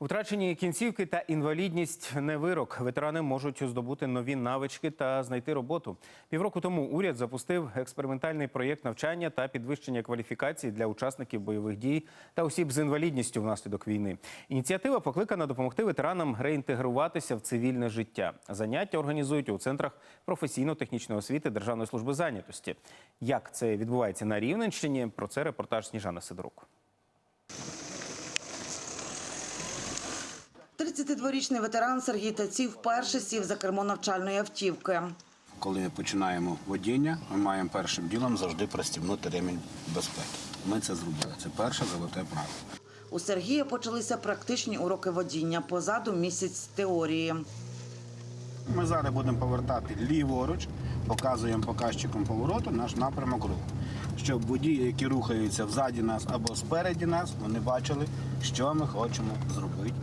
Втрачені кінцівки та інвалідність не вирок. Ветерани можуть здобути нові навички та знайти роботу. Півроку тому уряд запустив експериментальний проєкт навчання та підвищення кваліфікації для учасників бойових дій та осіб з інвалідністю внаслідок війни. Ініціатива покликана допомогти ветеранам реінтегруватися в цивільне життя. Заняття організують у центрах професійно-технічної освіти Державної служби зайнятості. Як це відбувається на Рівненщині? Про це репортаж Сніжана Сидорук. 32-річний ветеран Сергій Таців вперше сів за кермо навчальної автівки. Коли ми починаємо водіння, ми маємо першим ділом завжди пристібнути ремінь безпеки. Ми це зробили. Це перше золоте правило. У Сергія почалися практичні уроки водіння. Позаду місяць теорії. Ми зараз будемо повертати ліворуч, показуємо показчиком повороту наш напрямок руху. Щоб водії, які рухаються взаді нас або спереді нас, вони бачили, що ми хочемо зробити.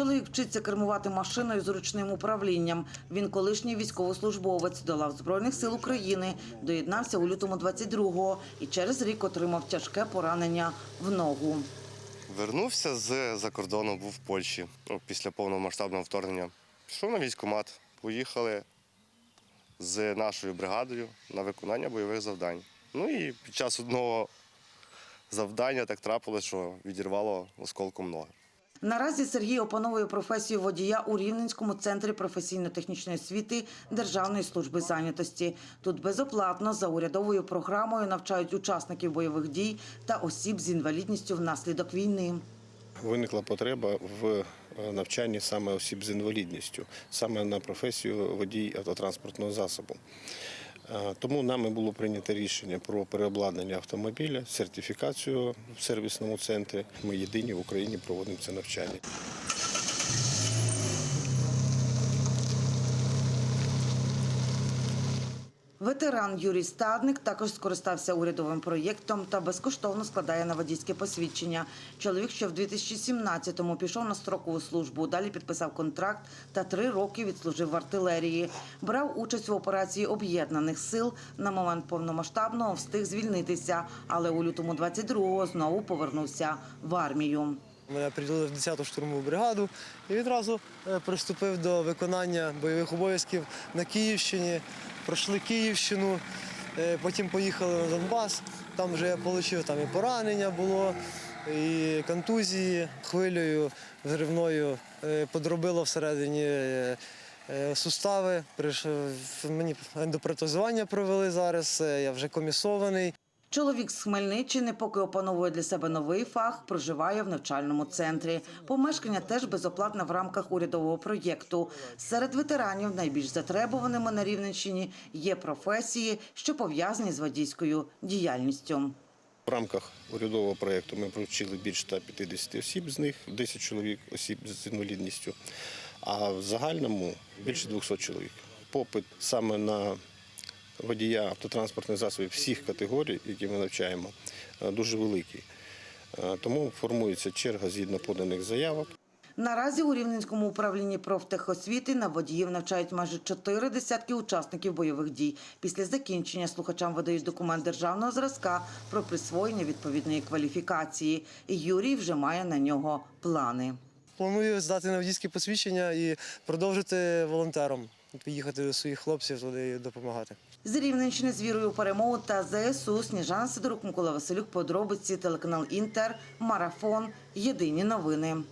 Чоловік вчиться кермувати машиною з ручним управлінням. Він колишній військовослужбовець до лав Збройних сил України. Доєднався у лютому 22-го і через рік отримав тяжке поранення в ногу. Вернувся з за кордону, був в Польщі ну, після повномасштабного вторгнення. Пішов на військкомат. Поїхали з нашою бригадою на виконання бойових завдань. Ну і під час одного завдання так трапилось, що відірвало осколком ноги. Наразі Сергій опановує професію водія у Рівненському центрі професійно-технічної освіти Державної служби зайнятості. Тут безоплатно за урядовою програмою навчають учасників бойових дій та осіб з інвалідністю внаслідок війни. Виникла потреба в е, навчанні саме осіб з інвалідністю, саме на професію водій автотранспортного засобу. Е, Тому нами було прийнято рішення про переобладнання автомобіля, сертифікацію в сервісному центрі. Ми єдині в Україні проводимо це навчання. Ветеран Юрій Стадник також скористався урядовим проєктом та безкоштовно складає на водійське посвідчення. Чоловік, що в 2017-му пішов на строкову службу, далі підписав контракт та три роки відслужив в артилерії. Брав участь в операції об'єднаних сил. На момент повномасштабного встиг звільнитися, але у лютому 22-го знову повернувся в армію. Мене приділили в 10-ту штурмову бригаду і відразу е, приступив до виконання бойових обов'язків на Київщині. Пройшли Київщину, е, потім поїхали на Донбас. Там вже я отримав там і поранення було, і контузії хвилею взривною е, подробило всередині е, сустави. Мені ендопротезування провели зараз, я вже комісований. Чоловік з Хмельниччини, поки опановує для себе новий фах, проживає в навчальному центрі. Помешкання теж безоплатне в рамках урядового проєкту. Серед ветеранів найбільш затребуваними на Рівненщині є професії, що пов'язані з водійською діяльністю. В рамках урядового проєкту ми провчили більше 150 осіб, з них 10 чоловік осіб з інвалідністю, а в загальному більше 200 чоловік. Попит саме на водія автотранспортних засобів всіх категорій, які ми навчаємо, е, дуже великий. Е, Тому формується черга згідно поданих заявок. Наразі у Рівненському управлінні профтехосвіти на водіїв навчають майже чотири десятки учасників бойових дій. Після закінчення слухачам видають документ державного зразка про присвоєння відповідної кваліфікації. І Юрій вже має на нього плани. Планую здати на водійське посвідчення і продовжити волонтером, їхати до своїх хлопців туди допомагати. З Рівненщини з вірою перемогу та ЗСУ Сніжан Сидорук, Микола Василюк, подробиці, телеканал Інтер, Марафон. Єдині новини.